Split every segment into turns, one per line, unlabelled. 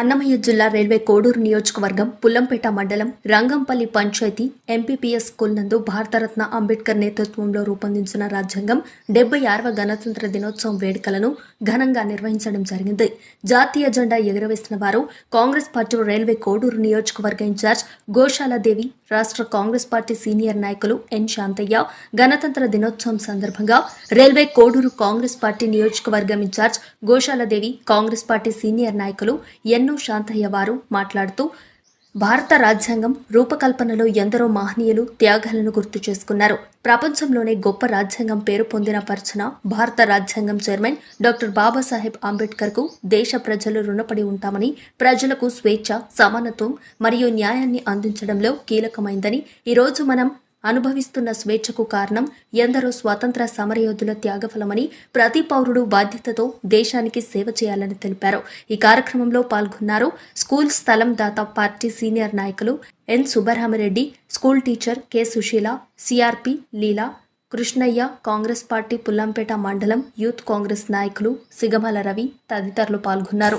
అన్నమయ్య జిల్లా రైల్వే కోడూరు నియోజకవర్గం పుల్లంపేట మండలం రంగంపల్లి పంచాయతీ ఎంపీపీఎస్ స్కూల్ నందు భారతరత్న అంబేద్కర్ నేతృత్వంలో రూపొందించిన రాజ్యాంగం డెబ్బై ఆరవ గణతంత్ర దినోత్సవం వేడుకలను ఘనంగా నిర్వహించడం జరిగింది. జాతీయ జెండా ఎగురవేసిన వారు కాంగ్రెస్ పార్టీ రైల్వే కోడూరు నియోజకవర్గ ఇన్ఛార్జ్ గోశాలదేవి రాష్ట్ర కాంగ్రెస్ పార్టీ సీనియర్ నాయకులు ఎన్ శాంతయ్య గణతంత్ర దినోత్సవం సందర్భంగా రైల్వే కోడూరు కాంగ్రెస్ పార్టీ నియోజకవర్గం in-charge Goshaladevi Congress party senior నాయకులు ఎన్నో శాంతయ్య వారు మాట్లాడుతూ భారత రాజ్యాంగం రూపకల్పనలో ఎందరో మహనీయులు త్యాగాలను గుర్తు చేసుకున్నారు. ప్రపంచంలోనే గొప్ప రాజ్యాంగం పేరు పొందిన పర్చన భారత రాజ్యాంగం చైర్మన్ డాక్టర్ బాబాసాహెబ్ అంబేద్కర్కు దేశ ప్రజలు రుణపడి ఉంటామని ప్రజలకు స్వేచ్ఛ సమానత్వం మరియు న్యాయాన్ని అందించడంలో కీలకమైందని ఈరోజు మనం అనుభవిస్తున్న స్వేచ్ఛకు కారణం ఎందరో స్వాతంత్ర సమరయోధుల త్యాగఫలమని ప్రతి పౌరుడు బాధ్యతతో దేశానికి సేవ చేయాలని తెలిపారు. ఈ కార్యక్రమంలో పాల్గొన్నారు స్కూల్ స్థలం దాత పార్టీ సీనియర్ నాయకులు N Subbaramireddy school teacher K Sushila CRP Leela Krishnaiah Congress party Pullampet మండలం యూత్ కాంగ్రెస్ నాయకులు సిగమల రవి తదితరులు పాల్గొన్నారు.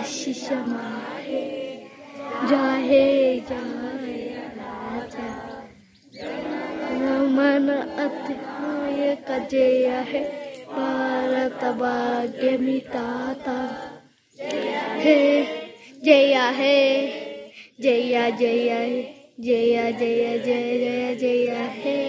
आशीष माहे, जाहे जाय राजा। कजय है, भारत भाग्य मिताता जया है, जया जया जया जया, जय जय, जया है।